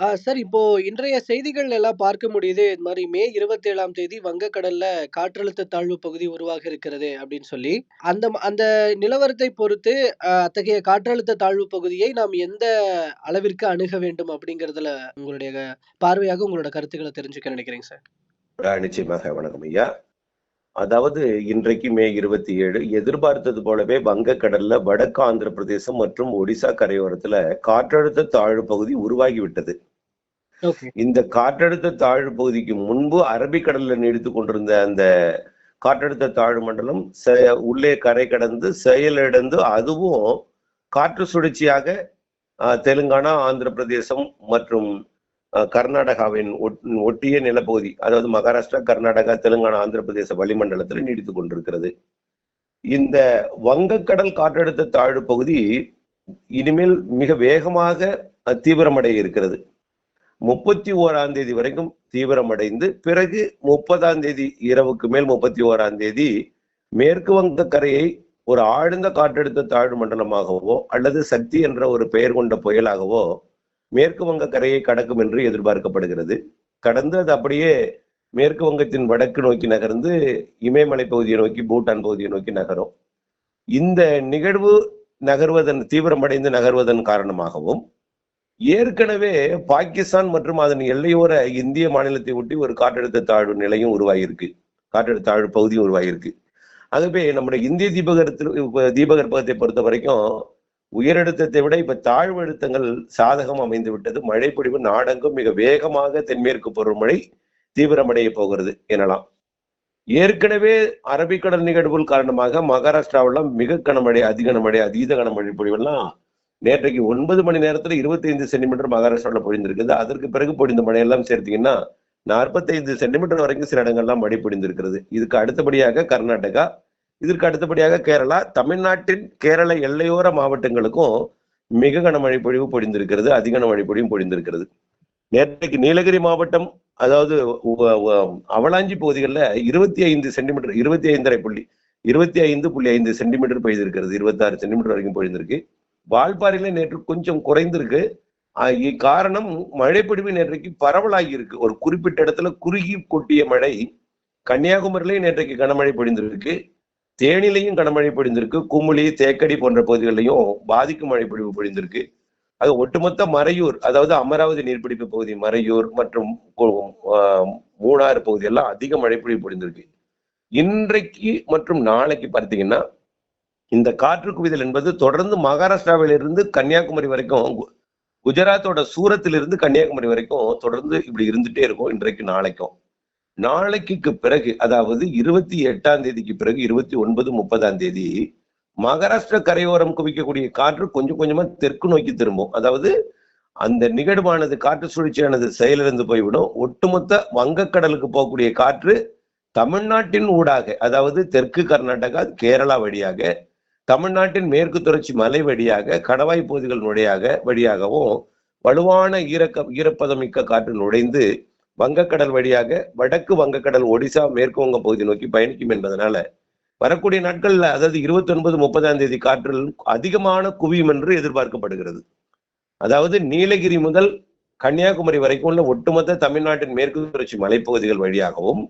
ஆ, sir. இப்போ இன்றைய செய்திகள் எல்லாம் பார்க்க முடியுது. இது மாதிரி மே இருபத்தி ஏழாம் தேதி வங்கக்கடல்ல காற்றழுத்த தாழ்வு பகுதி உருவாக இருக்கிறது அப்படின்னு சொல்லி அந்த ம- அந்த நிலவரத்தை பொறுத்து அத்தகைய காற்றழுத்த தாழ்வு பகுதியை நாம் எந்த அளவிற்கு அணுக வேண்டும் அப்படிங்கறதுல உங்களுடைய பார்வையாக உங்களோட கருத்துக்களை தெரிஞ்சுக்க நினைக்கிறேங்க சார். ஆஹ் நிச்சயமாக வணக்கம் ஐயா. அதாவது இன்றைக்கு மே இருபத்தி ஏழு எதிர்பார்த்தது போலவே வங்கக்கடல்ல வடக்கு ஆந்திர பிரதேசம் மற்றும் ஒடிசா கரையோரத்துல காற்றழுத்த தாழ்வு பகுதி உருவாகி விட்டது ஓகே. இந்த காற்றழுத்த தாழ்வு பகுதிக்கு முன்பு அரபிக்கடல்ல நீடித்து கொண்டிருந்த அந்த காற்றழுத்த தாழ்வு மண்டலம் உள்ளே கரை கடந்து செயலிழந்து அதுவும் காற்று சுழற்சியாக தெலுங்கானா ஆந்திர பிரதேசம் மற்றும் கர்நாடகாவின் ஒட்- ஒட்டிய நிலப்பகுதி அதாவது மகாராஷ்டிரா கர்நாடகா தெலுங்கானா ஆந்திர பிரதேச வளிமண்டலத்தில் நீடித்து கொண்டிருக்கிறது. இந்த வங்கக்கடல் காற்றழுத்த தாழ்வு பகுதி இனிமேல் மிக வேகமாக தீவிரமடைய இருக்கிறது. முப்பத்தி ஓராம் தேதி வரைக்கும் தீவிரமடைந்து பிறகு முப்பதாம் தேதி இரவுக்கு மேல் முப்பத்தி ஓராம் தேதி மேற்கு வங்க கரையை ஒரு ஆழ்ந்த காற்றழுத்த தாழ்வு மண்டலமாகவோ அல்லது சக்தி என்ற ஒரு பெயர் கொண்ட புயலாகவோ மேற்கு வங்க கரையை கடக்கும் என்று எதிர்பார்க்கப்படுகிறது. கடந்து அது அப்படியே மேற்கு வங்கத்தின் வடக்கு நோக்கி நகர்ந்து இமயமலை பகுதியை நோக்கி பூட்டான் பகுதியை நோக்கி நகரும். இந்த நிகழ்வு நகர்வதன் தீவிரமடைந்து நகர்வதன் காரணமாகவும் ஏற்கனவே பாகிஸ்தான் மற்றும் அதன் எல்லையோர இந்திய மாநிலத்தை ஒட்டி ஒரு காற்றழுத்த தாழ்வு நிலையும் உருவாகியிருக்கு. காற்றழுத்த தாழ்வு பகுதியும் உருவாகியிருக்கு. ஆகவே நம்முடைய இந்திய தீபகரத்தில் தீபகற்பகத்தை பொறுத்த வரைக்கும் உயரழுத்தத்தை விட இப்ப தாழ்வு அழுத்தங்கள் சாதகம் அமைந்து விட்டது. மழைப்பொழிவு நாடெங்கும் மிக வேகமாக தென்மேற்கு பருவமழை தீவிரமடைய போகிறது எனலாம். ஏற்கனவே அரபிக்கடல் நிகழ்வுகள் காரணமாக மகாராஷ்டிராவெல்லாம் மிக கனமழை அதிக கனமழை அதீத கனமழை பொழிவெல்லாம் நேற்றைக்கு ஒன்பது மணி நேரத்துல 25 சென்டிமீட்டர் மகாராஷ்டிராவில் பொழிந்திருக்குது. அதற்கு பிறகு பொழிந்த மழையெல்லாம் சேர்த்தீங்கன்னா நாற்பத்தைந்து சென்டிமீட்டர் வரைக்கும் சில இடங்கள்லாம் மழை பொழிந்திருக்கிறது. இதுக்கு அடுத்தபடியாக கர்நாடகா இதற்கு அடுத்தபடியாக கேரளா தமிழ்நாட்டின் கேரள எல்லையோர மாவட்டங்களுக்கும் மிக கனமழை பொழிவு பொழிந்திருக்கிறது அதிக கனமழை பொழிவும் பொழிந்திருக்கிறது. நேற்றைக்கு நீலகிரி மாவட்டம் அதாவது அவலாஞ்சி பகுதிகளில் இருபத்தி ஐந்து சென்டிமீட்டர் இருபத்தி ஐந்தரை புள்ளி இருபத்தி ஐந்து புள்ளி ஐந்து சென்டிமீட்டர் பெய்திருக்கிறது இருபத்தாறு சென்டிமீட்டர் வரைக்கும் பொழிந்திருக்கு. வால்பாறையில நேற்று கொஞ்சம் குறைந்திருக்கு. காரணம் மழைப்பொழிவு நேற்றைக்கு பரவலாகி இருக்கு ஒரு குறிப்பிட்ட இடத்துல குறுகி கொட்டிய மழை கன்னியாகுமரியிலையும் நேற்றைக்கு கனமழை பொழிந்திருக்கு. தேனிலையும் கனமழை பொழிந்திருக்கு. குமுளி தேக்கடி போன்ற பகுதிகளிலையும் பாதிக்கும் மழை பொழிவு பொழிந்திருக்கு. அது ஒட்டுமொத்த மறையூர் அதாவது அமராவதி நீர்பிடிப்பு பகுதி மறையூர் மற்றும் ஆஹ் மூணாறு பகுதி எல்லாம் அதிக மழை பொழிவு பொழிந்திருக்கு. இன்றைக்கு மற்றும் நாளைக்கு பார்த்தீங்கன்னா இந்த காற்று குவிதல் என்பது தொடர்ந்து மகாராஷ்டிராவிலிருந்து கன்னியாகுமரி வரைக்கும் கு- குஜராத்தோட சூரத்திலிருந்து கன்னியாகுமரி வரைக்கும் தொடர்ந்து இப்படி இருந்துட்டே இருக்கும் இன்றைக்கு நாளைக்கும். நாளைக்கு பிறகு அதாவது இருபத்தி எட்டாம் தேதிக்கு பிறகு இருபத்தி ஒன்பது முப்பதாம் தேதி மகாராஷ்டிர கரையோரம் குவிக்கக்கூடிய காற்று கொஞ்சம் கொஞ்சமா தெற்கு நோக்கி திரும்பும். அதாவது அந்த நிகழ்வானது காற்று சுழற்சியானது செயலிழந்து போய்விடும். ஒட்டுமொத்த வங்கக்கடலுக்கு போகக்கூடிய காற்று தமிழ்நாட்டின் ஊடாக அதாவது தெற்கு கர்நாடகா கேரளா வழியாக தமிழ்நாட்டின் மேற்கு தொடர்ச்சி மலை வழியாக கடவாய் பகுதிகள் நுழையாக வழியாகவும் வலுவான ஈரக்க ஈரப்பதமிக்க காற்று நுழைந்து வங்கக்கடல் வழியாக வடக்கு வங்கக்கடல் ஒடிசா மேற்கு வங்க பகுதி நோக்கி பயணிக்கும் என்பதனால வரக்கூடிய நாட்கள்ல அதாவது இருபத்தி ஒன்பது முப்பதாம் தேதி காற்றில் அதிகமான குவியும் என்று எதிர்பார்க்கப்படுகிறது. அதாவது நீலகிரி முதல் கன்னியாகுமரி வரைக்கும் உள்ள ஒட்டுமொத்த தமிழ்நாட்டின் மேற்கு தொடர்ச்சி மலைப்பகுதிகள் வழியாகவும்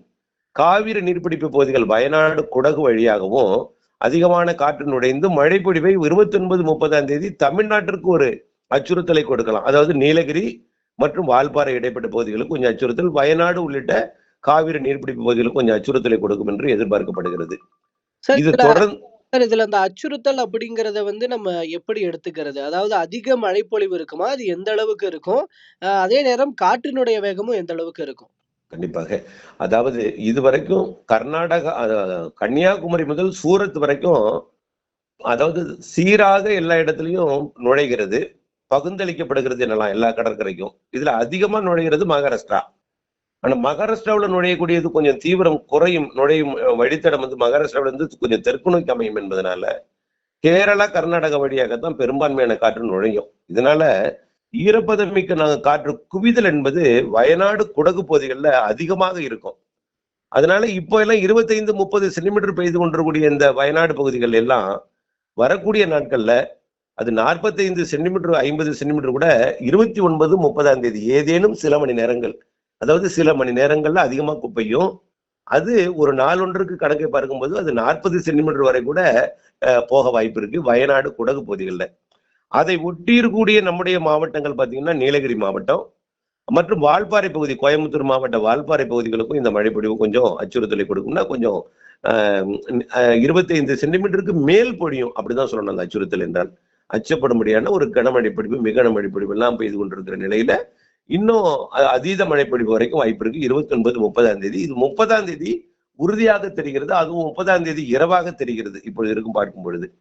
காவிரி நீர்பிடிப்பு பகுதிகள் வயநாடு குடகு வழியாகவும் அதிகமான காற்று நுழைந்து மழை பொழிவை இருபத்தி ஒன்பது முப்பதாம் தேதி தமிழ்நாட்டிற்கு ஒரு அச்சுறுத்தலை கொடுக்கலாம். அதாவது நீலகிரி மற்றும் வால்பாறை இடைப்பட்ட பகுதிகளுக்கு கொஞ்சம் அச்சுறுத்தல். வயநாடு உள்ளிட்ட காவிரி நீர்பிடிப்பு பகுதிகளுக்கு கொஞ்சம் அச்சுறுத்தலை கொடுக்கும் என்று எதிர்பார்க்கப்படுகிறது. இது தொடர்ந்து சார் இதுல அந்த அச்சுறுத்தல் அப்படிங்கறத வந்து நம்ம எப்படி எடுத்துக்கிறது? அதாவது அதிக மழைப்பொழிவு இருக்குமா? அது எந்த அளவுக்கு இருக்கும்? அதே நேரம் காற்றினுடைய வேகமும் எந்த அளவுக்கு இருக்கும்? கண்டிப்பாக. அதாவது இதுவரைக்கும் கர்நாடகா அஹ், கன்னியாகுமரி முதல் சூரத் வரைக்கும் அதாவது சீராக எல்லா இடத்துலயும் நுழைகிறது. பகுந்தளிக்கப்படுகிறது என்னலாம் எல்லா கடற்கரைக்கும். இதுல அதிகமா நுழைகிறது மகாராஷ்டிரா. ஆனா மகாராஷ்டிராவுல நுழையக்கூடியது கொஞ்சம் தீவிரம் குறையும் நுழையும் வழித்தடம் வந்து மகாராஷ்டிராவில இருந்து கொஞ்சம் தெற்கு நோக்கி அமையும் என்பதனால கேரளா கர்நாடகா வழியாகத்தான் பெரும்பான்மையான காற்று நுழையும். இதனால ஈரப்பதமிக்க நாங்கள் காற்று குவிதல் என்பது வயநாடு குடகு பகுதிகளில் அதிகமாக இருக்கும். அதனால இப்போ எல்லாம் இருபத்தைந்து முப்பது சென்டிமீட்டர் பெய்து கொண்டிருக்கூடிய இந்த வயநாடு பகுதிகள் எல்லாம் வரக்கூடிய நாட்கள்ல அது நாற்பத்தைந்து சென்டிமீட்டர் ஐம்பது சென்டிமீட்டர் கூட இருபத்தி ஒன்பது முப்பதாம் தேதி ஏதேனும் சில மணி நேரங்கள் அதாவது சில மணி நேரங்கள்ல அதிகமா குப்பையும் அது ஒரு நாளொன்றுக்கு கணக்கை பார்க்கும்போது அது நாற்பது சென்டிமீட்டர் வரை கூட அஹ், போக வாய்ப்பு இருக்கு. வயநாடு குடகு பகுதிகளில். அதை ஒட்டியிருக்கூடிய நம்முடைய மாவட்டங்கள் பார்த்தீங்கன்னா நீலகிரி மாவட்டம் மற்றும் வால்பாறை பகுதி கோயம்புத்தூர் மாவட்ட வால்பாறை பகுதிகளுக்கும் இந்த மழைப்பொழிவு கொஞ்சம் அச்சுறுத்தலை கொடுக்கும்னா கொஞ்சம் இருபத்தைந்து சென்டிமீட்டருக்கு மேல் பொழியும். அப்படிதான் சொல்லணும் அந்த அச்சுறுத்தல் என்றால். அச்சப்படும்படியான ஒரு கனமழை மிக கனமழை எல்லாம் பெய்து கொண்டிருக்கிற நிலையில இன்னும் அதீத மழை வரைக்கும் வாய்ப்பு இருக்கு. இருபத்தி ஒன்பது முப்பதாம் தேதி. இது முப்பதாம் தேதி உறுதியாக தெரிகிறது. அதுவும் முப்பதாம் தேதி இரவாக தெரிகிறது. இப்பொழுது இருக்கும் பார்க்கும் பொழுது.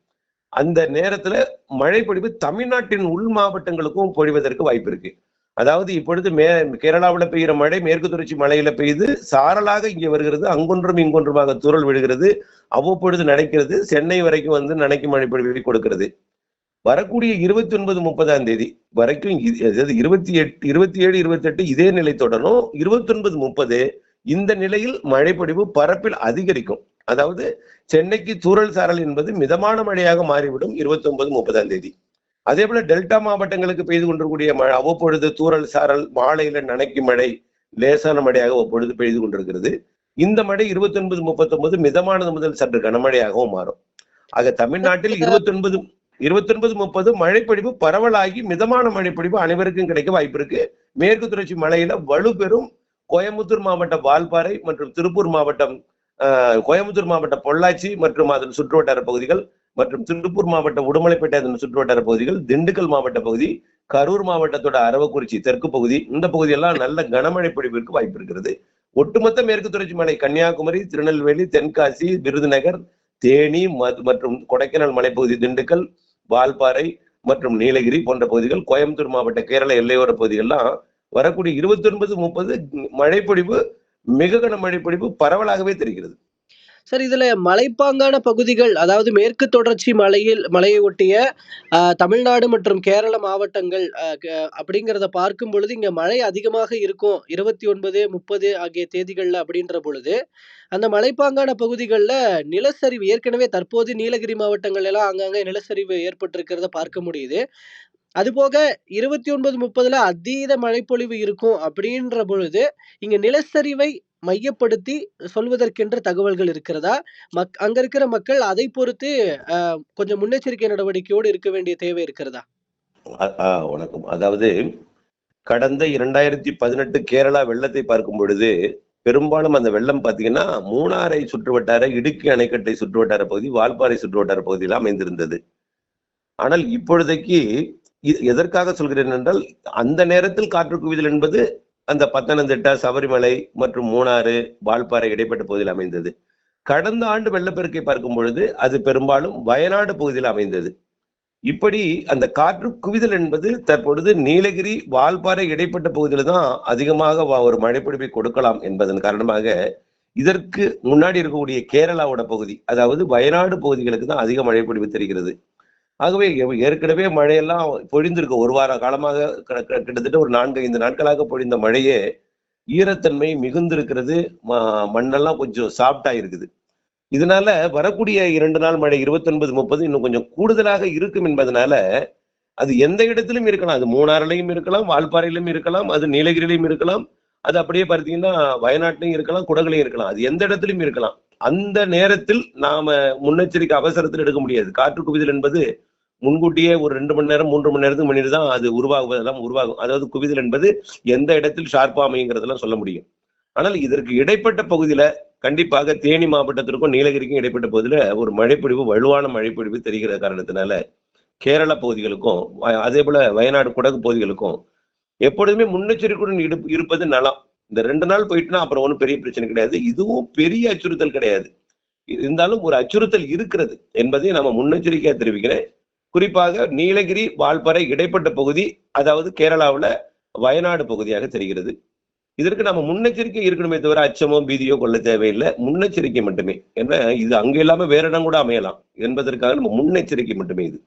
அந்த நேரத்துல மழை தமிழ்நாட்டின் உள் மாவட்டங்களுக்கும் பொழிவதற்கு வாய்ப்பு இருக்கு. அதாவது இப்பொழுது மே கேரளாவுல பெய்கிற மழை மேற்கு தொடர்ச்சி மலையில பெய்து சாரலாக இங்கே வருகிறது. அங்கொன்றும் இங்கொன்றுமாக துரல் விழுகிறது. அவ்வப்பொழுது நனைக்கிறது சென்னை வரைக்கும் வந்து நனைக்கும் மழைப்பொழிவை கொடுக்கிறது. வரக்கூடிய இருபத்தி ஒன்பது முப்பதாம் தேதி வரைக்கும் அதாவது இருபத்தி எட்டு இருபத்தி ஏழு இருபத்தி எட்டு இதே நிலை தொடரும். இருபத்தி ஒன்பது முப்பது இந்த நிலையில் மழைப்பொழிவு பரப்பில் அதிகரிக்கும். அதாவது சென்னைக்கு தூறல் சாரல் என்பது மிதமான மழையாக மாறிவிடும் இருபத்தி ஒன்பது முப்பதாம் தேதி. அதே போல டெல்டா மாவட்டங்களுக்கு பெய்து கொண்டிருக்கூடிய மழை அவ்வப்பொழுது தூறல் சாரல் மாலையில நனைக்கும் மழை லேசான மழையாக அவ்வப்பொழுது பெய்து கொண்டிருக்கிறது. இந்த மழை இருபத்தி ஒன்பது முப்பத்தி ஒன்பது மிதமானது முதல் சற்று கனமழையாகவும் மாறும். ஆக தமிழ்நாட்டில் இருபத்தி ஒன்பது இருபத்தி ஒன்பது முப்பது மழைப்பொழிவு பரவலாகி மிதமான மழைப்பொழிவு அனைவருக்கும் கிடைக்க வாய்ப்பு இருக்கு. மேற்கு தொடர்ச்சி மலையில வலுப்பெறும் கோயம்புத்தூர் மாவட்டம் வால்பாறை மற்றும் திருப்பூர் மாவட்டம் ஆஹ், கோயம்புத்தூர் மாவட்டம் பொள்ளாச்சி மற்றும் அதன் சுற்றுவட்டார பகுதிகள் மற்றும் திருப்பூர் மாவட்டம் உடுமலைப்பேட்டை அதன் சுற்றுவட்டார பகுதிகள் திண்டுக்கல் மாவட்ட பகுதி கரூர் மாவட்டத்தோட அரவக்குறிச்சி தெற்கு பகுதி இந்த பகுதியெல்லாம் நல்ல கனமழை பொழிவிற்கு வாய்ப்பு இருக்கிறது. ஒட்டுமொத்த மேற்கு தொடர்ச்சி மலை கன்னியாகுமரி திருநெல்வேலி தென்காசி விருதுநகர் தேனி மற்றும் கொடைக்கானல் மலைப்பகுதி திண்டுக்கல் வால்பாறை மற்றும் நீலகிரி போன்ற பகுதிகள் கோயம்புத்தூர் மாவட்ட கேரள எல்லையோர பகுதிகள்லாம் வரக்கூடிய இருபத்தி ஒன்பது முப்பது மழைப்பொழிவு மிக கன மழைப்பொழிவு பரவலாகவே தெரிகிறது. சார் இதில் மலைப்பாங்கான பகுதிகள் அதாவது மேற்கு தொடர்ச்சி மலையில் மலையை ஒட்டிய தமிழ்நாடு மற்றும் கேரள மாவட்டங்கள் அப்படிங்கிறத பார்க்கும் பொழுது இங்கே மழை அதிகமாக இருக்கும். இருபத்தி ஒன்பது முப்பது ஆகிய தேதிகளில் அப்படின்ற பொழுது அந்த மலைப்பாங்கான பகுதிகளில் நிலச்சரிவு ஏற்கனவே தற்போது நீலகிரி மாவட்டங்கள் எல்லாம் அங்கங்கே நிலச்சரிவு ஏற்பட்டிருக்கிறத பார்க்க முடியுது. அதுபோக இருபத்தி ஒன்பது முப்பதுல அதீத மழைப்பொழிவு இருக்கும் அப்படின்ற பொழுது இங்க நிலச்சரிவை மையப்படுத்தி சொல்வதற்கென்று தகவல்கள் இருக்கிறதா? மக் அங்க இருக்கிற மக்கள் அதை பொறுத்து ஆஹ், கொஞ்சம் முன்னெச்சரிக்கை நடவடிக்கையோடு இருக்க வேண்டிய தேவை இருக்கிறதா? வணக்கம். அதாவது கடந்த இரண்டாயிரத்தி பதினெட்டு கேரளா வெள்ளத்தை பார்க்கும் பொழுது பெரும்பாலும் அந்த வெள்ளம் பாத்தீங்கன்னா மூணாரை சுற்றுவட்டார இடுக்கி அணைக்கட்டை சுற்றுவட்டார பகுதி வால்பாறை சுற்றுவட்டார பகுதியில் அமைந்திருந்தது. ஆனால் இப்பொழுதைக்கு எதற்காக சொல்கிறேன் என்றால் அந்த நேரத்தில் காற்று குவிதல் என்பது அந்த பத்தனந்திட்டா சபரிமலை மற்றும் மூணாறு வால்பாறை இடைப்பட்ட பகுதியில் அமைந்தது. கடந்த ஆண்டு வெள்ளப்பெருக்கை பார்க்கும் பொழுது அது பெரும்பாலும் வயநாடு பகுதியில் அமைந்தது. இப்படி அந்த காற்று குவிதல் என்பது தற்பொழுது நீலகிரி வால்பாறை இடைப்பட்ட பகுதியில தான் அதிகமாக ஒரு மழைப்பிடிப்பை கொடுக்கலாம் என்பதன் காரணமாக இதற்கு முன்னாடி இருக்கக்கூடிய கேரளாவோட பகுதி அதாவது வயநாடு பகுதிகளுக்கு தான் அதிக மழைப்பிடிப்பு தெரிகிறது. ஆகவே ஏற்கனவே மழையெல்லாம் பொழிந்திருக்கு. ஒரு வார காலமாக க- க- கிட்டத்தட்ட ஒரு நான்கு ஐந்து நாட்களாக பொழிந்த மழையே ஈரத்தன்மை மிகுந்திருக்கிறது. ம- மண்ணெல்லாம் கொஞ்சம் சாஃப்டா இருக்குது இதனால வரக்கூடிய இரண்டு நாள் மழை இருபத்தி ஒன்பது முப்பது இன்னும் கொஞ்சம் கூடுதலாக இருக்கும் என்பதனால அது எந்த இடத்திலும் இருக்கலாம். அது மூணாறுலையும் இருக்கலாம் வால்பாறையிலும் இருக்கலாம் அது நீலகிரிலையும் இருக்கலாம். அது அப்படியே பார்த்தீங்கன்னா வயநாட்டிலையும் இருக்கலாம் குடகுலையும் இருக்கலாம். அது எந்த இடத்திலும் இருக்கலாம். அந்த நேரத்தில் நாம முன்னெச்சரிக்கை அவசரத்தில் எடுக்க முடியாது. காற்று குவிதல் என்பது முன்கூட்டியே ஒரு ரெண்டு மணி நேரம் மூன்று மணி நேரத்துக்கு முன்னாடி தான் அது உருவாகுவதெல்லாம் உருவாகும். அதாவது குவிதல் என்பது எந்த இடத்தில் ஷார்ப்பா அமைங்கிறதெல்லாம் சொல்ல முடியும். ஆனால் இதற்கு இடைப்பட்ட பகுதியில கண்டிப்பாக தேனி மாவட்டத்திற்கும் நீலகிரிக்கும் இடைப்பட்ட பகுதியில ஒரு மழைப்பிடிவு வலுவான மழைப்பிடிவு தெரிகிற காரணத்தினால கேரள பகுதிகளுக்கும் வ- அதே போல வயநாடு குடகு பகுதிகளுக்கும் எப்பொழுதுமே முன்னெச்சரிக்கையுடன் இருப்பது நலம். இந்த ரெண்டு நாள் போயிட்டுனா அப்புறம் ஒன்றும் பெரிய பிரச்சனை கிடையாது. இதுவும் பெரிய அச்சுறுத்தல் கிடையாது. இருந்தாலும் ஒரு அச்சுறுத்தல் இருக்கிறது என்பதை நம்ம முன்னெச்சரிக்கையா தெரிவிக்கிறேன். குறிப்பாக நீலகிரி வால்பாறை இடைப்பட்ட பகுதி அதாவது கேரளாவுல வயநாடு பகுதியாக தெரிகிறது. இதற்கு நம்ம முன்னெச்சரிக்கை இருக்கணுமே தவிர அச்சமோ பீதியோ கொள்ள தேவையில்லை. முன்னெச்சரிக்கை மட்டுமே. ஏன்னா இது அங்க இல்லாம வேற இடம் கூட அமையலாம் என்பதற்காக நம்ம முன்னெச்சரிக்கை மட்டுமே இது.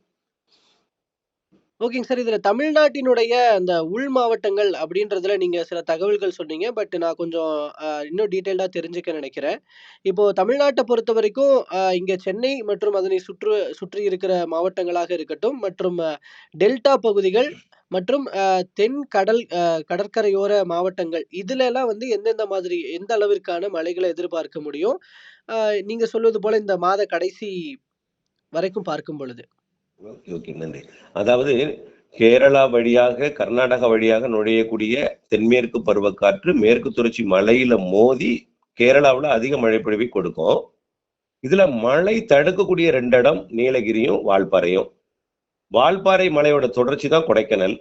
ஓகேங்க சார். இதுல தமிழ்நாட்டினுடைய அந்த உள் மாவட்டங்கள் அப்படின்றதுல நீங்க சில தகவல்கள் சொன்னீங்க. பட் நான் கொஞ்சம் அ இன்னும் டீட்டெயில்டா தெரிஞ்சுக்க நினைக்கிறேன். இப்போ தமிழ்நாட்ட பொறுத்தவரைக்கும் அ இங்க சென்னை மற்றும் அதனை சுற்று சுற்றி இருக்கிற மாவட்டங்களாக இருக்கட்டும், மற்றும் அ டெல்டா பகுதிகள் மற்றும் அ தென் கடல் அ கடற்கரையோர மாவட்டங்கள் இதுலலாம் வந்து எந்தெந்த மாதிரி எந்த அளவிற்கான மழைகளை எதிர்பார்க்க முடியும்? அ நீங்க சொல்வது போல இந்த மாத கடைசி வரைக்கும் பார்க்கும் பொழுது. Okay, okay. நன்றி. அதாவது கேரளா வழியாக, கர்நாடகா வழியாக நுழையக்கூடிய தென்மேற்கு பருவக்காற்று மேற்கு தொடர்ச்சி மலையில மோதி கேரளாவுல அதிக மழைப்பொழிவை கொடுக்கும். இதுல மழை தடுக்கக்கூடிய ரெண்டு இடம் நீலகிரியும், வால்பாறையும். வால்பாறை மலையோட தொடர்ச்சி தான் கொடைக்கானல்.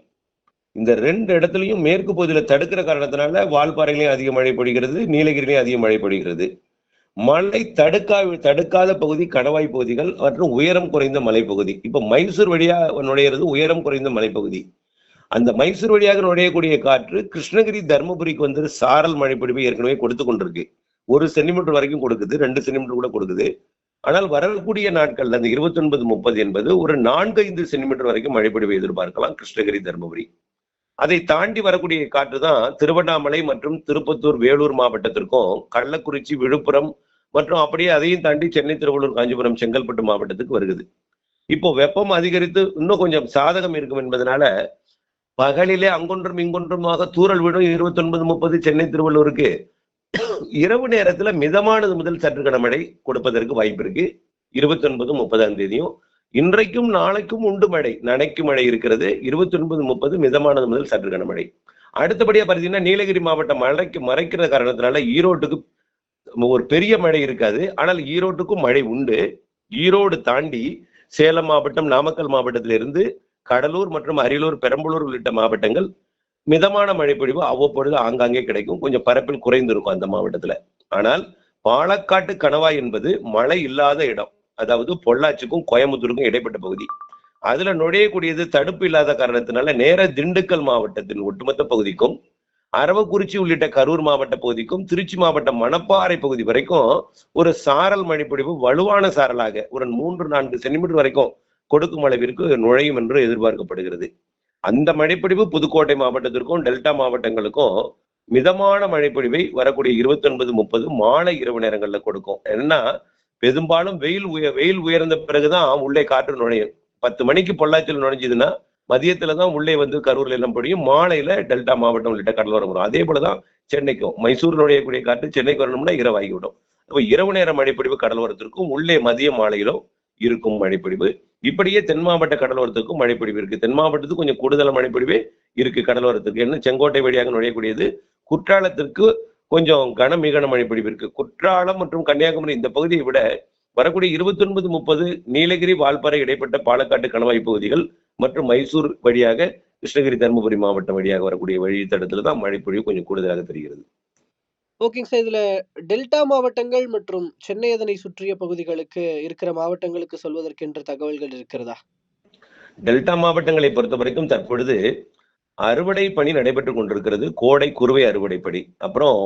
இந்த ரெண்டு இடத்துலயும் மேற்கு பகுதியில தடுக்கிற காரணத்தினால வால்பாறையிலையும் அதிக மழை பொழிகிறது, நீலகிரிலையும் அதிக மழை பொழிகிறது. மழை தடுக்கா தடுக்காத பகுதி கணவாய் பகுதிகள் மற்றும் உயரம் குறைந்த மலைப்பகுதி. இப்ப மைசூர் வழியா நுழையிறது உயரம் குறைந்த மலைப்பகுதி. அந்த மைசூர் வழியாக நுழையக்கூடிய காற்று கிருஷ்ணகிரி, தர்மபுரிக்கு வந்து சாரல் மழைப்பொழிவை ஏற்கனவே கொடுத்து கொண்டிருக்கு. ஒரு சென்டிமீட்டர் வரைக்கும் கொடுக்குது. ரெண்டு சென்டிமீட்டர் கூட கொடுக்குது. ஆனால் வரக்கூடிய நாட்கள் அந்த 29, 30 என்பது ஒரு 4, 5 சென்டிமீட்டர் வரைக்கும் மழைப்பொழிவை எதிர்பார்க்கலாம் கிருஷ்ணகிரி, தர்மபுரி. அதை தாண்டி வரக்கூடிய காற்று தான் திருவண்ணாமலை மற்றும் திருப்பத்தூர், வேலூர் மாவட்டத்திற்கும், கள்ளக்குறிச்சி, விழுப்புரம் மற்றும் அப்படியே அதையும் தாண்டி சென்னை, திருவள்ளூர், காஞ்சிபுரம், செங்கல்பட்டு மாவட்டத்துக்கு வருகுது. இப்போ வெப்பம் அதிகரித்து இன்னும் கொஞ்சம் சாதகம் இருக்கும் என்பதனால பகலிலே அங்கொன்றும் இங்கொன்றுமாக தூறல் விழும் 29, 30 சென்னை, திருவள்ளூருக்கு. இரவு நேரத்துல மிதமானது முதல் சற்று கனமழை கொடுப்பதற்கு வாய்ப்பு இருக்கு. 29, 30ஆம் தேதியும். இன்றைக்கும் நாளைக்கும் உண்டு மழை. நனைக்கு மழை இருக்கிறது. 29, 30 மிதமானது முதல் சற்று கனமழை. அடுத்தபடியா பார்த்தீங்கன்னா நீலகிரி மாவட்டம் மழைக்கு மறைக்கிற காரணத்தினால ஈரோட்டுக்கு ஒரு பெரிய மழை இருக்காது. ஆனால் ஈரோட்டுக்கும் மழை உண்டு. ஈரோடு தாண்டி சேலம் மாவட்டம், நாமக்கல் மாவட்டத்திலிருந்து கடலூர் மற்றும் அரியலூர், பெரம்பலூர் உள்ளிட்ட மாவட்டங்கள் மிதமான மழைப்பொழிவு அவ்வப்பொழுது ஆங்காங்கே கிடைக்கும். கொஞ்சம் பரப்பில் குறைந்திருக்கும் அந்த மாவட்டத்துல. ஆனால் பாலக்காட்டு கணவாய் என்பது மழை இல்லாத இடம். அதாவது பொள்ளாச்சிக்கும், கோயம்புத்தூருக்கும் இடைப்பட்ட பகுதி. அதுல நுழையக்கூடியது தடுப்பு இல்லாத காரணத்தினால நேர திண்டுக்கல் மாவட்டத்தின் ஒட்டுமொத்த பகுதிக்கும், அரவக்குறிச்சி உள்ளிட்ட கரூர் மாவட்ட பகுதிக்கும், திருச்சி மாவட்டம் மணப்பாறை பகுதி வரைக்கும் ஒரு சாரல் மழைப்பொழிவு வலுவான சாரலாக ஒரு 3, 4 சென்டிமீட்டர் வரைக்கும் கொடுக்கும் அளவிற்கு நுழையும் என்று எதிர்பார்க்கப்படுகிறது. அந்த மழைப்பொழிவு புதுக்கோட்டை மாவட்டத்திற்கும், டெல்டா மாவட்டங்களுக்கும் மிதமான மழைப்பொழிவை வரக்கூடிய 29, 30 மாலை இரவு நேரங்களில் கொடுக்கும். ஏன்னா பெரும்பாலும் வெயில் உய வெயில் உயர்ந்த பிறகுதான் உள்ளே காற்று நுழையும். 10 மணிக்கு பொள்ளாச்சியில் நுழைஞ்சதுன்னா மதியத்துல தான் உள்ளே வந்து கரூர்ல எல்லாம் பொழியும். மாலையில டெல்டா மாவட்டம் உள்ளிட்ட கடலோரம் வரும். அதே போலதான் சென்னைக்கும். மைசூர் நுழையக்கூடிய காற்று சென்னைக்கு வரணும்னா இரவாகிவிடும். அப்ப இரவு நேர மழைப்பொழிவு கடலோரத்திற்கும், உள்ளே மதிய மாலையிலும் இருக்கும் மழைப்பொழிவு. இப்படியே தென் மாவட்ட கடலோரத்துக்கும் மழைப்பொழிவு இருக்கு. தென் மாவட்டத்துக்கு கொஞ்சம் கூடுதல் மழைப்பொழிவே இருக்கு கடலோரத்துக்கு. ஏன்னா செங்கோட்டை வழியாக நுழையக்கூடியது. குற்றாலத்திற்கு கொஞ்சம் கனமிகன மழைப்பொழிவு இருக்கு. குற்றாலம் மற்றும் கன்னியாகுமரி இந்த பகுதியை விட வரக்கூடிய 29, 30 நீலகிரி, வால்பாறை இடைப்பட்ட பாலக்காட்டு கணவாய் பகுதிகள் மற்றும் மைசூர் வழியாக கிருஷ்ணகிரி, தர்மபுரி மாவட்டம் வழியாக வரக்கூடிய வழித்தடத்துல தான் மழைப்பொழிவு கொஞ்சம் கூடுதலாக தெரிகிறது. ஓகேங்க சார். இதுல டெல்டா மாவட்டங்கள் மற்றும் சென்னை அதனை சுற்றிய பகுதிகளுக்கு இருக்கிற மாவட்டங்களுக்கு சொல்வதற்கென்ற தகவல்கள் இருக்கிறதா? டெல்டா மாவட்டங்களை பொறுத்தவரைக்கும் தற்பொழுது அறுவடை பணி நடைபெற்றுக் கொண்டிருக்கிறது. கோடை குறுவை அறுவடை பணி. அப்புறம்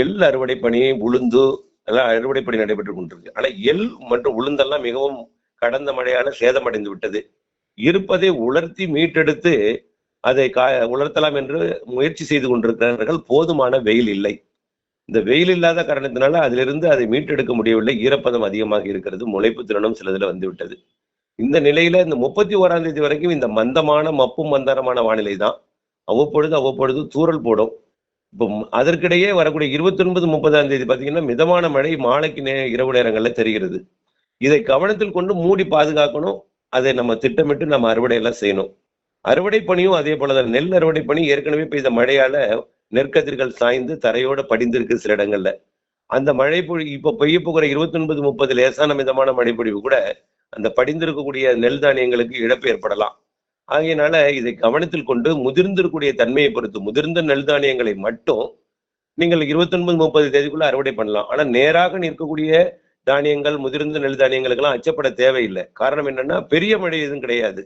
எள் அறுவடை பணி, உளுந்து எல்லாம் அறுவடை பணி நடைபெற்றுக் கொண்டிருக்கு. ஆனா எள் மற்றும் உளுந்தெல்லாம் மிகவும் கடந்த மழையால சேதமடைந்து விட்டது. இருப்பதை உலர்த்தி மீட்டெடுத்து அதை கா உலர்த்தலாம் என்று முயற்சி செய்து கொண்டிருக்கிறார்கள். போதுமான வெயில் இல்லை. இந்த வெயில் இல்லாத காரணத்தினால அதிலிருந்து அதை மீட்டெடுக்க முடியவில்லை. ஈரப்பதம் அதிகமாக இருக்கிறது. முளைப்பு திறனும் சிலதுல வந்துவிட்டது. இந்த நிலையில இந்த 31ஆம் தேதி வரைக்கும் இந்த மந்தமான, மப்பும் மந்தாரமான வானிலை தான். அவ்வப்பொழுது அவ்வப்பொழுது தூரல் போடும். இப்போ அதற்கிடையே வரக்கூடிய 29, 30ஆம் தேதி பார்த்தீங்கன்னா மிதமான மழை மாலைக்கு நே இரவு நேரங்களில் தெரிகிறது. இதை கவனத்தில் கொண்டு மூடி பாதுகாக்கணும். அதை நம்ம திட்டமிட்டு நம்ம அறுவடை எல்லாம் செய்யணும். அறுவடை பணியும் அதே போலதான். நெல் அறுவடை பணி ஏற்கனவே பெய்த மழையால நெற்கதிர்கள் சாய்ந்து தரையோட படிந்திருக்கு சில இடங்கள்ல. அந்த மழை பொழி இப்ப பெய்ய போகிற 29, 30 லேசான மிதமான மழைப்பொழிவு கூட அந்த படிந்திருக்கக்கூடிய நெல் தானியங்களுக்கு இழப்பு ஏற்படலாம். ஆகையினால இதை கவனத்தில் கொண்டு முதிர்ந்திருக்கக்கூடிய தன்மையை பொறுத்து முதிர்ந்த நெல் தானியங்களை மட்டும் நீங்கள் 29, 30 தேதிக்குள்ள அறுவடை பண்ணலாம். ஆனா நேராக நிற்கக்கூடிய தானியங்கள், முதிர்ந்த நெல் தானியங்களுக்கெல்லாம் அச்சப்பட தேவையில்லை. காரணம் என்னன்னா பெரிய மழை எதுவும் கிடையாது.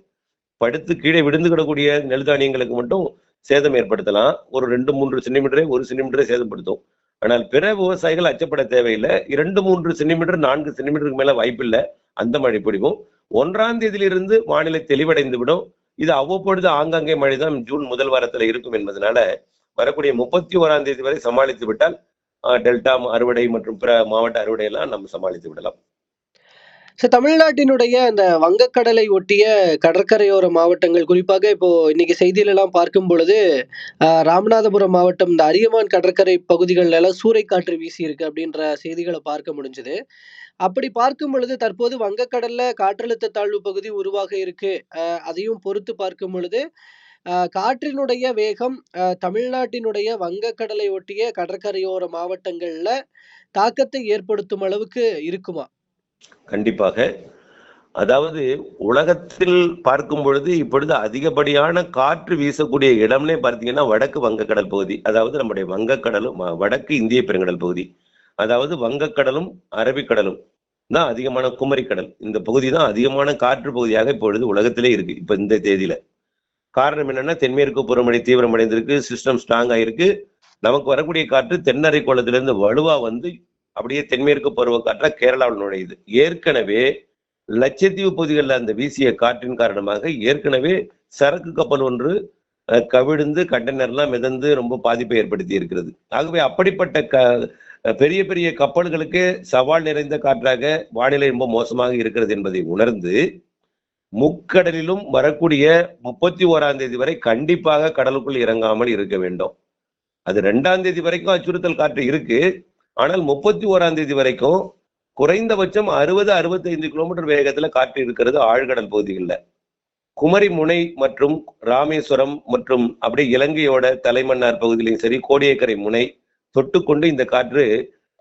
படுத்து கீழே விழுந்து கிடக்கூடிய நெல் தானியங்களுக்கு மட்டும் சேதம் ஏற்படுத்தலாம். ஒரு ரெண்டு மூன்று சென்டிமீட்டரே ஒரு சென்டிமீட்டரே சேதப்படுத்தும். ஆனால் பிற விவசாயிகள் அச்சப்பட தேவையில்லை. இரண்டு மூன்று சென்டிமீட்டர் நான்கு சென்டிமீட்டருக்கு மேல வாய்ப்பில்லை. அந்த மழை பிடிக்கும் ஒன்றாம் தேதியிலிருந்து வானிலை தெளிவடைந்து விடும். இது அவ்வப்பொழுது ஆங்காங்கே மழை தான் ஜூன் முதல் வாரத்துல இருக்கும் என்பதனால வரக்கூடிய முப்பத்தி ஓராம் தேதி வரை சமாளித்து விட்டால் டெல்டா அறுவடை மற்றும் பிற மாவட்ட அறுவடை எல்லாம் நம்ம சமாளித்து விடலாம். சார் தமிழ்நாட்டினுடைய அந்த வங்கக்கடலை ஒட்டிய கடற்கரையோர மாவட்டங்கள் குறிப்பாக இப்போ இன்னைக்கு செய்தியில எல்லாம் பார்க்கும் பொழுது ராமநாதபுரம் மாவட்டம் இந்த அரியமான் கடற்கரை பகுதிகளில் எல்லாம் சூறைக்காற்று வீசி இருக்கு அப்படின்ற செய்திகளை பார்க்க முடிஞ்சது. அப்படி பார்க்கும் பொழுது தற்போது வங்கக்கடல்ல காற்றழுத்த தாழ்வு பகுதி உருவாக இருக்கு. அதையும் பொறுத்து பார்க்கும் பொழுது காற்றினுடைய வேகம் ஆஹ், தமிழ்நாட்டினுடைய வங்கக்கடலை ஒட்டிய கடற்கரையோர மாவட்டங்களில் தாக்கத்தை ஏற்படுத்தும் அளவுக்கு இருக்குமா? கண்டிப்பாக. அதாவது உலகத்தில் பார்க்கும் பொழுது இப்பொழுது அதிகப்படியான காற்று வீசக்கூடிய இடம்னே பார்த்தீங்கன்னா வடக்கு வங்கக்கடல் பகுதி அதாவது நம்முடைய வங்கக்கடலும் வடக்கு இந்திய பெருங்கடல் பகுதி அதாவது வங்கக்கடலும் அரபிக்கடலும் தான் அதிகமான குமரிக்கடல். இந்த பகுதி தான் அதிகமான காற்று பகுதியாக இப்பொழுது உலகத்திலே இருக்கு இப்ப இந்த தேதியில. காரணம் என்னன்னா தென்மேற்கு பருவமழை தீவிரமடைந்திருக்கு சிஸ்டம் ஸ்ட்ராங் ஆயிருக்கு. நமக்கு வரக்கூடிய காற்று தென்னரை கோலத்திலிருந்து வலுவா வந்து அப்படியே தென்மேற்கு பருவ காற்றா கேரளாவில் நுழையுது. ஏற்கனவே லட்சத்தீவு பகுதிகளில் அந்த வீசிய காற்றின் காரணமாக ஏற்கனவே சரக்கு கப்பல் ஒன்று கவிழ்ந்து கண்டெய்னர்லாம் மிதந்து ரொம்ப பாதிப்பை ஏற்படுத்தி இருக்கிறது. ஆகவே அப்படிப்பட்ட க பெரிய பெரிய கப்பல்களுக்கு சவால் நிறைந்த காற்றாக வானிலை ரொம்ப மோசமாக இருக்கிறது என்பதை உணர்ந்து முக்கடலிலும் வரக்கூடிய முப்பத்தி ஓராம் தேதி வரை கண்டிப்பாக கடலுக்குள் இறங்காமல் இருக்க வேண்டும். அது ரெண்டாம் தேதி வரைக்கும் அச்சுறுத்தல் காற்று இருக்கு. ஆனால் முப்பத்தி ஓராம் தேதி வரைக்கும் குறைந்தபட்சம் அறுபது அறுபத்தைந்து கிலோமீட்டர் வேகத்துல காற்று இருக்கிறது ஆழ்கடல் பகுதிகளில். குமரி முனை மற்றும் ராமேஸ்வரம் மற்றும் அப்படியே இலங்கையோட தலைமன்னார் பகுதியிலையும் சரி கோடியக்கரை முனை தொட்டுக்கொண்டு இந்த காற்று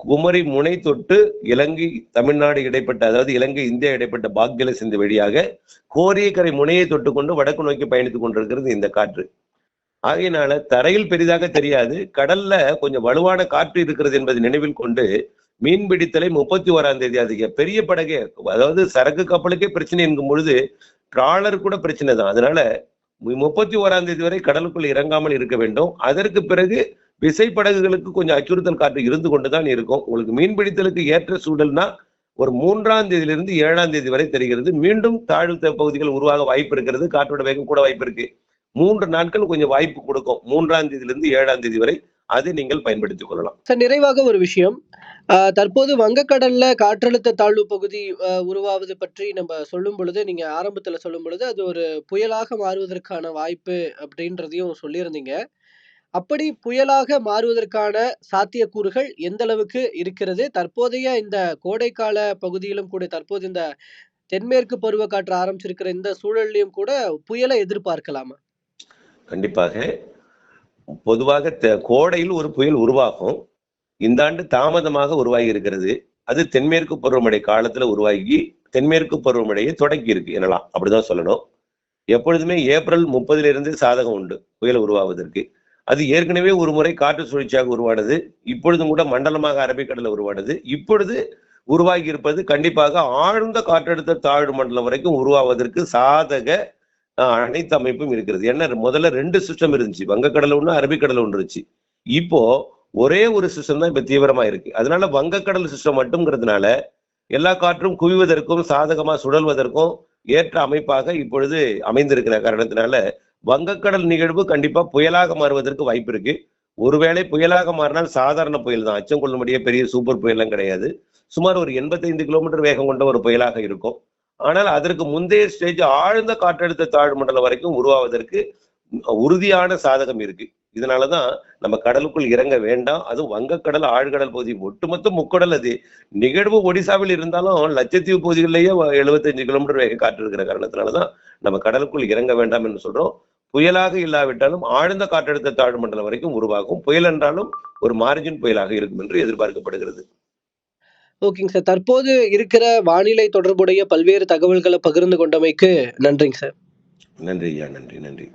குமரி முனை தொட்டு இலங்கை தமிழ்நாடு இடைப்பட்ட அதாவது இலங்கை இந்தியா இடைப்பட்ட பாக்ஜல சிந்து வழியாக கோரியக்கரை முனையை தொட்டுக்கொண்டு வடக்கு நோக்கி பயணித்துக் கொண்டிருக்கிறது இந்த காற்று. ஆகையினால தரையில் பெரிதாக தெரியாது கடல்ல கொஞ்சம் வலுவான காற்று இருக்கிறது என்பதை நினைவில் கொண்டு மீன் பிடித்தலை முப்பத்தி ஓராம் தேதி அதிக பெரிய படகே அதாவது சரக்கு கப்பலுக்கே பிரச்சனை என்கும் பொழுது டிராலர் கூட பிரச்சனை தான் அதனால முப்பத்தி ஓராம் தேதி வரை கடலுக்குள் இறங்காமல் இருக்க வேண்டும். அதற்கு பிறகு விசைப்படகுகளுக்கு கொஞ்சம் அச்சுறுத்தல் காற்று இருந்து கொண்டு தான் இருக்கும். உங்களுக்கு மீன் பிடித்தலுக்கு ஏற்ற சூழல்னா ஒரு மூன்றாம் தேதியிலிருந்து ஏழாம் தேதி வரை தெரிகிறது. மீண்டும் தாழ்வு பகுதிகள் உருவாக வாய்ப்பு இருக்கிறது. காற்றோட வேகம் கூட வாய்ப்பு இருக்கு. மூன்று நாட்கள் கொஞ்சம் வாய்ப்பு கொடுக்கும். மூன்றாம் தேதியிலிருந்து ஏழாம் தேதி வரை அதை நீங்கள் பயன்படுத்திக் கொள்ளலாம். சார் நிறைவாக ஒரு விஷயம். தற்போது வங்கக்கடல்ல காற்றழுத்த தாழ்வு பகுதி உருவாவது பற்றி நம்ம சொல்லும் பொழுது நீங்க ஆரம்பத்துல சொல்லும் பொழுது அது ஒரு புயலாக மாறுவதற்கான வாய்ப்பு அப்படின்றதையும் சொல்லியிருந்தீங்க. அப்படி புயலாக மாறுவதற்கான சாத்தியக்கூறுகள் எந்த அளவுக்கு இருக்கிறது? தற்போதைய இந்த கோடைக்கால பகுதியிலும் கூட தற்போது இந்த தென்மேற்கு பருவக்காற்று ஆரம்பிச்சிருக்கிற இந்த சூழல்லையும் கூட புயலை எதிர்பார்க்கலாமா? கண்டிப்பாக. பொதுவாக கோடையில் ஒரு புயல் உருவாகும். இந்த ஆண்டு தாமதமாக உருவாகி இருக்கிறது அது தென்மேற்கு பருவமழை காலத்துல உருவாகி தென்மேற்கு பருவமழையை தொடங்கி இருக்கு எனலாம். அப்படிதான் சொல்லணும். எப்பொழுதுமே ஏப்ரல் முப்பதுல இருந்து சாதகம் உண்டு புயல் உருவாவதற்கு. அது ஏற்கனவே ஒரு முறை காற்று சுழற்சியாக உருவானது இப்பொழுதும் கூட மண்டலமாக அரபிக்கடலில் உருவானது. இப்பொழுது உருவாகி இருப்பது கண்டிப்பாக ஆழ்ந்த காற்றழுத்த தாழ்வு மண்டலம் வரைக்கும் உருவாவதற்கு சாதக அனைத்து அமைப்பும் இருக்கிறது. என்ன முதல்ல ரெண்டு சிஸ்டம் இருந்துச்சு. வங்கக்கடல் ஒன்று அரபிக்கடல் ஒன்று இருந்துச்சு. இப்போ ஒரே ஒரு சிஸ்டம் தான் இப்ப தீவிரமா இருக்கு. அதனால வங்கக்கடல் சிஸ்டம் மட்டும்ங்கிறதுனால எல்லா காற்றும் குவிவதற்கும் சாதகமா சுழல்வதற்கும் ஏற்ற அமைப்பாக இப்பொழுது அமைந்திருக்கிற காரணத்தினால வங்கக்கடல் நிகழ்வு கண்டிப்பா புயலாக மாறுவதற்கு வாய்ப்பு இருக்கு. ஒருவேளை புயலாக மாறினால் சாதாரண புயல் தான். அச்சம் கொள்ளும்படிய பெரிய சூப்பர் புயலாம் கிடையாது. சுமார் ஒரு எண்பத்தைந்து கிலோமீட்டர் வேகம் கொண்ட ஒரு புயலாக இருக்கும். ஆனால் அதற்கு முந்தைய ஸ்டேஜ் ஆழ்ந்த காற்றழுத்த தாழ்வு மண்டலம் வரைக்கும் உருவாவதற்கு உறுதியான சாதகம் இருக்கு. இதனாலதான் நம்ம கடலுக்குள் இறங்க வேண்டாம். அதுவும் வங்கக்கடல் ஆழ்கடல் பகுதி. ஒட்டுமொத்த முக்கடல் அது. நிகழ்வு ஒடிசாவில் இருந்தாலும் லட்சத்தீவு பகுதிகளிலேயே எழுபத்தஞ்சு கிலோமீட்டர் வேக காற்று இருக்கிற காரணத்தினாலதான் நம்ம கடலுக்குள் இறங்க வேண்டாம் என்று சொல்றோம். புயலாக இல்லாவிட்டாலும் ஆழ்ந்த காற்றழுத்த தாழ்வு மண்டலம் வரைக்கும் உருவாகும். புயல் என்றாலும் ஒரு மார்ஜின் புயலாக இருக்கும் என்று எதிர்பார்க்கப்படுகிறது. ஓகேங்க சார் தற்போது இருக்கிற வானிலை தொடர்புடைய பல்வேறு தகவல்களை பகிர்ந்து கொண்டமைக்கு நன்றிங்க சார் நன்றி ஐயா. நன்றி நன்றி.